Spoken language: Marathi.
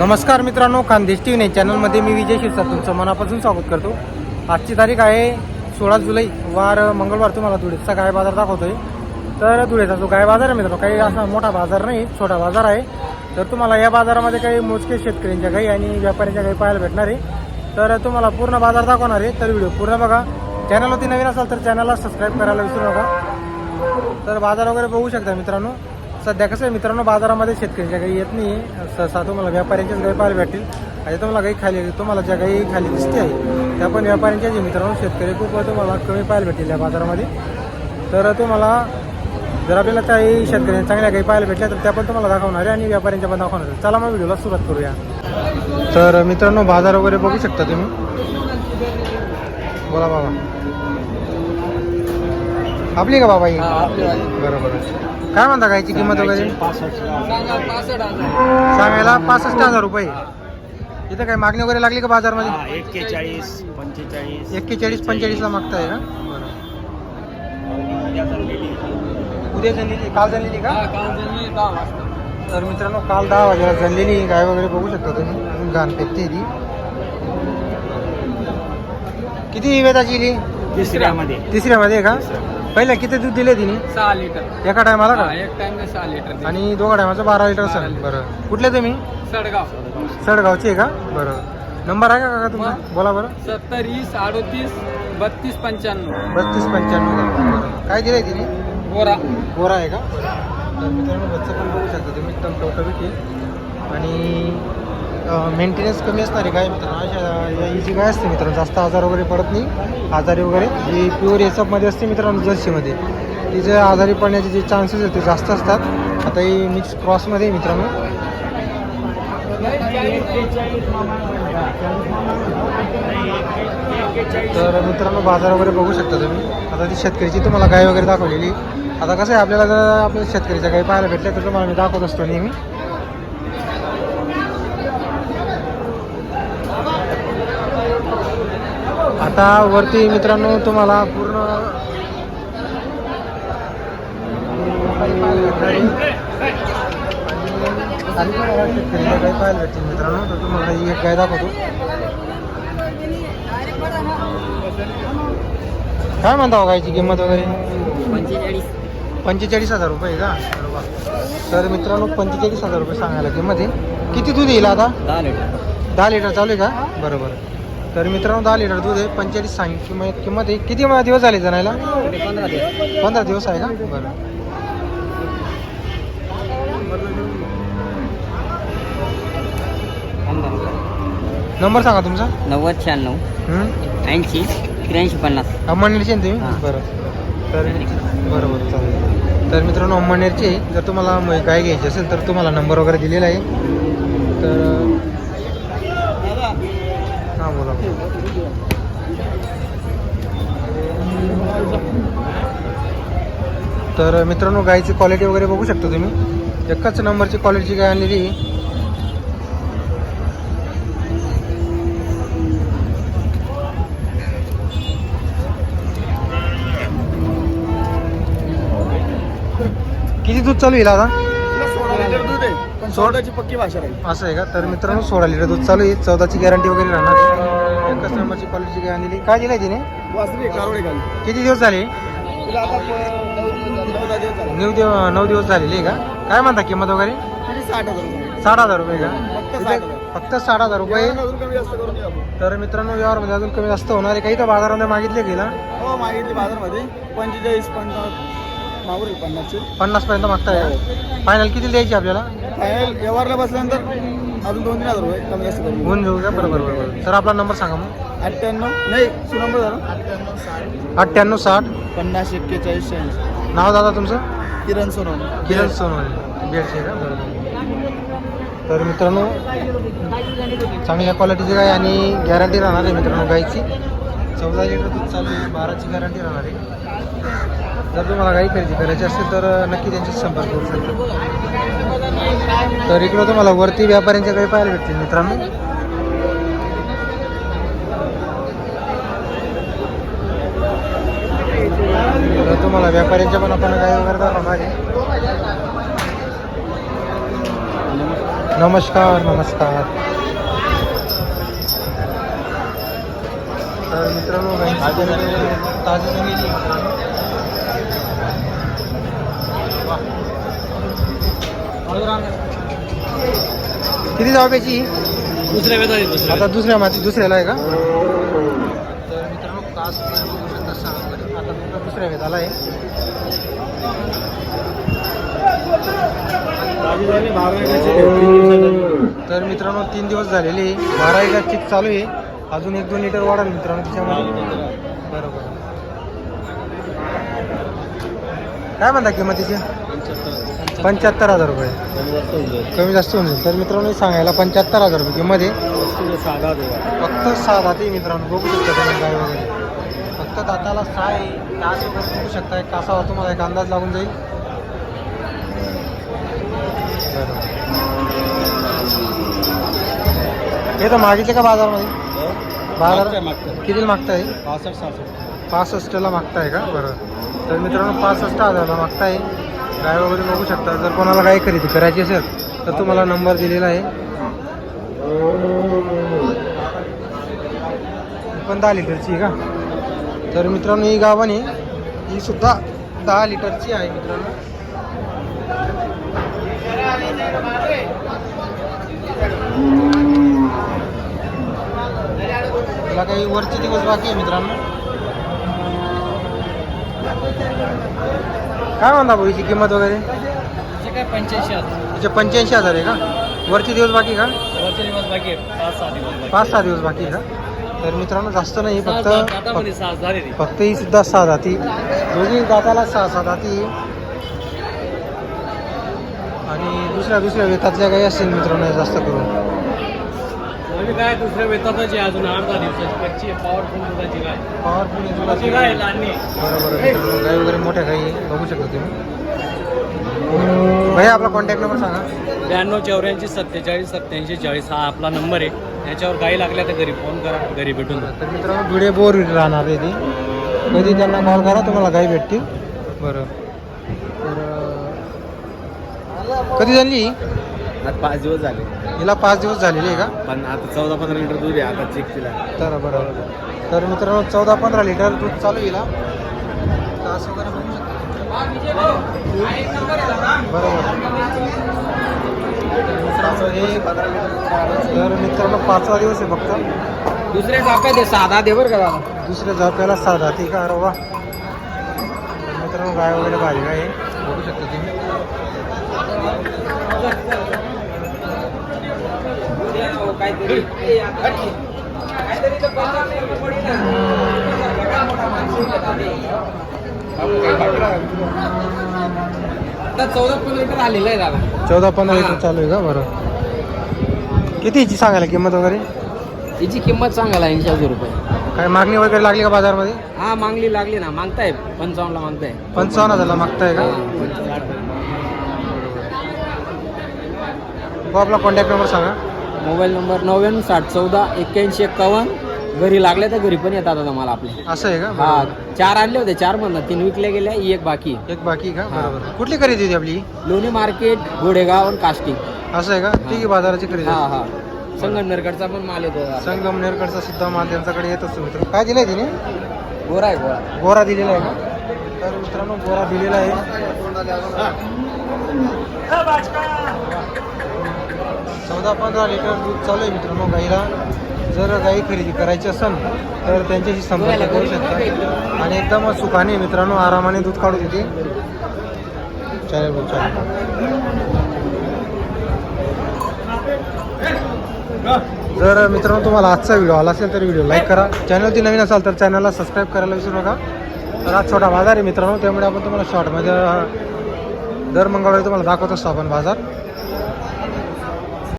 नमस्कार मित्रांनो खानदेश टी व्ही चॅनलमध्ये मी विजय शिरसा तुमचं मनापासून स्वागत करतो. आजची तारीख आहे सोळा जुलै. वार मंगळवार तुम्हाला धुळेचा गाय बाजार दाखवतोय. तर धुळेचा जो गाय बाजार आहे मित्रांनो काही असा मोठा बाजार नाही छोटा बाजार आहे. तर तुम्हाला या बाजारामध्ये काही मोजके शेतकऱ्यांच्या गाई आणि व्यापाऱ्यांच्या गाई पाहायला भेटणार आहे. तर तुम्हाला पूर्ण बाजार दाखवणार आहे. तर व्हिडिओ पूर्ण बघा. चॅनलवरती नवीन असाल तर चॅनलला सबस्क्राईब करायला विसरू नका. तर बाजार वगैरे बघू शकता मित्रांनो. सध्या कसं आहे मित्रांनो बाजारामध्ये शेतकऱ्यांच्या काही येत नाही सहसा तुम्हाला व्यापाऱ्यांच्याच गाई पाहायला भेटतील. आणि तुम्हाला काही खाली तुम्हाला ज्या काही खाली दिसते आहे त्या पण व्यापाऱ्यांच्याच आहे मित्रांनो शेतकरी खूप तुम्हाला कमी पाहायला भेटतील या बाजारामध्ये. तर तुम्हाला जर आपल्याला काही शेतकऱ्यांनी चांगल्या काही पाहायला भेटल्या तर त्या पण तुम्हाला दाखवणार आहे आणि व्यापाऱ्यांच्या पण दाखवणार आहे चला मग व्हिडिओला सुरुवात करूया. तर मित्रांनो बाजार वगैरे बघू शकता तुम्ही? बोला बाबा आपली का बाबा ही? बरोबर काय म्हणता गायची किंमत वगैरे? सांगायला पासष्ट हजार. रुपये. इथं काय मागणी वगैरे लागली का बाजारमध्ये? एक्केचाळीस पंचेचाळीस. एक्केचाळीस पंचेचाळीसला मागताय का? उद्या जनलेली काल जनलेली का? तर मित्रांनो काल दहा वाजेला जनलेली गाय वगैरे बघू शकता तुम्ही. अजून घाण पेटते ती. किती वेदाची तिसऱ्यामध्ये. तिसऱ्यामध्ये आहे का पहिल्या किती दूध दिले तिने? सहा लिटर. एका टायमाला हा, का एक टाइम सहा लिटर आणि दोघा टायमाचं बारा लिटर असेल बरं. कुठले तुम्ही? सडगाव. सडगावचे आहे का? बरं. नंबर आहे का काका तुमचा? बोला बरं. सत्तर वीस अडोतीस बत्तीस पंच्याण्णव. बत्तीस पंच्याण्णव का? बरं. काय दिलंय तिने? गोरा गोरा आहे का? तर मित्रांनो बच्चं पण बघू शकता तुम्ही. एकदम टवटवीत आहे. आणि मेंटेनन्स कमी असणारी गाय मित्रांनो अशा या- ही जी गाय असते मित्रांनो जास्त आजार वगैरे पडत नाही. आजारी वगैरे. ही प्युअर एसअपमध्ये असते मित्रांनो जर्सीमध्ये. तिचे आजारी पडण्याचे जे चान्सेस आहेत ते जास्त असतात. आता ही मिक्स क्रॉसमध्ये आहे मित्रांनो. तर मित्रांनो बाजार वगैरे बघू शकता तुम्ही. आता ती शेतकरीची तुम्हाला गाय वगैरे दाखवलेली. आता कसं आहे आपल्याला जर आपल्या शेतकरीच्या गाय पाहायला भेटल्या तर तुम्हाला मी दाखवत असतो नेहमी. आता वरती मित्रांनो तुम्हाला पूर्ण पाहायला भेटतील मित्रांनो तर तुम्हाला ही एक गाय दाखवतो काय म्हणता हो गायची किंमत वगैरे? पंचेचाळीस हजार रुपये का? तर मित्रांनो पंचेचाळीस हजार रुपये सांगायला किंमत आहे. किती दूध येईल आता? दहा लिटर. दहा लिटर चालू आहे का? बरोबर तर मित्रांनो दहा लिटर दूध आहे. पंचेचाळीस सांग. किंमत किंमत आहे. किती म- दिवस झाले जणायला पंधरा दिवस. पंधरा दिवस आहे का? बरं. नंबर सांगा तुमचा. नव्वद शहाण्णव? ऐंशी त्र्याऐंशी पन्नास. अंमळनेरचे ना तुम्ही. बरं. तर बरोबर चालेल. तर मित्रांनो अंमळनेरचे जर तुम्हाला गाय घ्यायची असेल तर तुम्हाला नंबर वगैरे दिलेला आहे. तर हां बोला तर मित्रांनो गायची क्वालिटी वगैरे बघू शकता तुम्ही. एकाच नंबरची क्वालिटीची गाय आणलेली किती दूध चालू येईल आता? सोडाची पक्की भाषा राहील. असं आहे का? तर मित्रांनो सोळा लिटर दूध चालू आहे. चौदाची गॅरंटी वगैरे राहणार. क्वालिटीची गाय आणलेली काय दिलाय तिने? वासरी कारोडे घाल किती दिवस झाले? तिला आता प- नऊ दिवस. नऊ दिवस झालेली आहे का? काय म्हणता किंमत वगैरे? साठ हजार रुपये. साठ हजार रुपये का? फक्त साठ हजार. रुपये. तर मित्रांनो व्यवहारमध्ये अजून कमी जास्त होणार आहे. काही तर बाजारामध्ये मागितले गेला. हो मागितली बाजारमध्ये. पंचेचाळीस पन्नास पन्नास पर्यंत मागताय फायनल किती द्यायची आपल्याला? फायनल व्यवहारला बसल्यानंतर अजून दोन तीन हजार रुपये कमी जास्त देऊ. होऊन जाऊ का बरोबर बरोबर. तर आपला नंबर सांगा मग. अठ्ठ्याण्णव नाही सु नंबर झाला. अठ्ठ्याण्णव साठ. पन्नास एक्केचाळीस शहाऐंशी. नाव दादा तुमचं? किरण सोनवणे. किरण सोनवणे. बेडचे का? बरोबर. तर मित्रांनो चांगल्या क्वालिटीची गाय आणि गॅरंटी राहणार आहे मित्रांनो गायची. चौदा लिटर दूध चालू आहे बाराची गॅरंटी राहणार आहे. जर तुम्हाला काही खरेदी करायची असेल तर नक्की त्यांच्याशी संपर्क करू शकता. तर इकडं तुम्हाला वरती व्यापाऱ्यांच्या गाई पाहायला भेटतील मित्रांनो. तर तुम्हाला व्यापाऱ्यांच्या पण आपण काय वगैरे दाखवणार आहे नमस्कार नमस्कार. तर मित्रांनो ताजे ताजी किती जाऊ त्याची दुसऱ्या वेळा आता दुसऱ्या माती दुसऱ्याला आहे का? तर मित्रांनो कास. आता दुसऱ्या वेळेला बारा महिन्याची आहे. तर मित्रांनो तीन दिवस झालेले. बारा एका चिक चालू आहे. अजून एक दोन लिटर वाढेल मित्रांनो तिच्यामध्ये. बरोबर. काय म्हणता किंमतीची? पंच्याहत्तर हजार रुपये. कमी जास्त होऊन जाईल. तर मित्रांनो हे सांगायला पंच्याहत्तर हजार रुपये किंमत आहे. वस्तू साधा देवा फक्त सहा दाते मित्रांनो बघू शकता तुम्ही गाय वगैरे. फक्त दाताला सहा आहे कास वगैरे बघू शकता. एक कासावर तुम्हाला एक अंदाज लागून जाईल. बरं. हे तर मागितले का बाजारमध्ये? बाजार. किती मागताय? पासष्ट सहासष्ट. पासष्टला मागताय का? बरं. तर मित्रांनो पासष्ट हजारला मागताय. गाय वगैरे बघू शकता. जर कोणाला काही खरेदी करायची असेल तर तुम्हाला नंबर दिलेला आहे. पण दहा लिटरची आहे का? तर मित्रांनो ही गावाने ही सुद्धा दहा लिटरची आहे मित्रांनो. तुला काही वरचे दिवस बाकी आहे मित्रांनो. काय म्हणता भाऊ हिची किंमत वगैरे? काय पंच्याऐंशी हजार. तिचे पंच्याऐंशी हजार आहे का? वरचे दिवस बाकी का? वरचे दिवस बाकी आहे पाच सहा दिवस बाकी पाच सहा दिवस बाकी आहे का? तर मित्रांनो जास्त नाही सहा- फक्त दातामध्ये सहा झाले रे फक्त ही सुद्धा सहा जाती. दोन्ही दाताला सहा सहा जाती. आणि दुसऱ्या दुसऱ्या वेतातल्या काही असतील मित्रांनो जास्त करून. म्हणजे काय दुसऱ्या वेतातच आहे अजून दहा दिवसाची कच्ची पॉवरफुल दुधाची गाय पॉवरफुल दुधाची गाय लहानी बरोबर आहे. मित्रांनो गाई वगैरे मोठ्या गाई बघू शकता तुम्ही? भैया आपला कॉन्टॅक्ट नंबर सांगा. ब्याण्णव चौऱ्याऐंशी सत्तेचाळीस सत्याऐंशी चाळीस हा आपला नंबर आहे. याच्यावर गाई लागल्या तर घरी फोन करा घरी भेटून जा तर मित्रांनो धुळे बोर राहणार आहे ती. कधी त्यांना कॉल करा तुम्हाला गाई भेटतील. बरं. तर अं, कधी झाली आता पाच दिवस झाले. हिला पाच दिवस झालेली आहे का? पण आता चौदा पंधरा लिटर दूध आहे आता चेक केला. तर बरं तर मित्रांनो चौदा पंधरा लिटर दूध चालू येईल. तास वगैरे बघू शकता? बरोबर. तर मित्रांनो तर मित्रांनो पाचवा दिवस आहे फक्त. दुसऱ्या जाप्यात आहे साधा दे बरं का दादा. दुसऱ्या झोप्याला साधा ती का अरे वा तर मित्रांनो गाय वगैरे भारी गाय आहे. बघू शकता तुम्ही. चौदा पंधरा लिटर आलेलं आहे दादा चौदा पंधरा लिटर. चालू आहे का? बरं. किती हिची सांगायला किंमत वगैरे? तिची किंमत सांगायला ऐंशी हजार रुपये. काय मागणी वगैरे लागली का बाजारमध्ये? हा मागली लागली ना. मागताय पंचावन्नला मागताय. पंचावन्न हजारला मागताय का? हो आपला कॉन्टॅक्ट नंबर सांगा. मोबाईल नंबर नव्याण्णव साठ चौदा एक्क्याऐंशी एक्कावन्न. घरी लागले तर घरी पण येतात आता मला आपले. असं आहे का? हा बरोबर. चार आणले होते चार म्हणतात. तीन विकल्या गेल्या ही एक बाकी एक बाकी का? हा. बरोबर. कुठली खरेदी होती आपली? लोणी मार्केट गोडेगाव आणि काष्टी असं आहे का? ती बाजाराची खरेदी हा. हा. संगमनेरकडचा पण माल येतो संगमनेरकडचा सुद्धा माल त्यांच्याकडे येत असतो मित्र. काय दिलंय तिने? गोरा आहे गोरा. गोरा दिलेला आहे का? तर मित्रांनो गोरा दिलेला आहे. चौदा पंधरा लिटर दूध चालू आहे मित्रांनो गाईला. जर गाई खरेदी करायची असेल तर त्यांच्याशी संपर्क करू शकता. आणि एकदम सुखाने मित्रांनो आरामाने दूध काढू देते. चालेल भाऊ चालेल. जर मित्रांनो तुम्हाला आजचा व्हिडिओ आला असेल तर व्हिडिओ लाईक करा. चॅनलची नवीन असाल तर चॅनलला सबस्क्राईब करायला विसरू नका. तर आज छोटा बाजार आहे मित्रांनो त्यामुळे आपण तुम्हाला शॉर्टमध्ये दर मंगळवारी तुम्हाला दाखवत असतो आपण बाजार.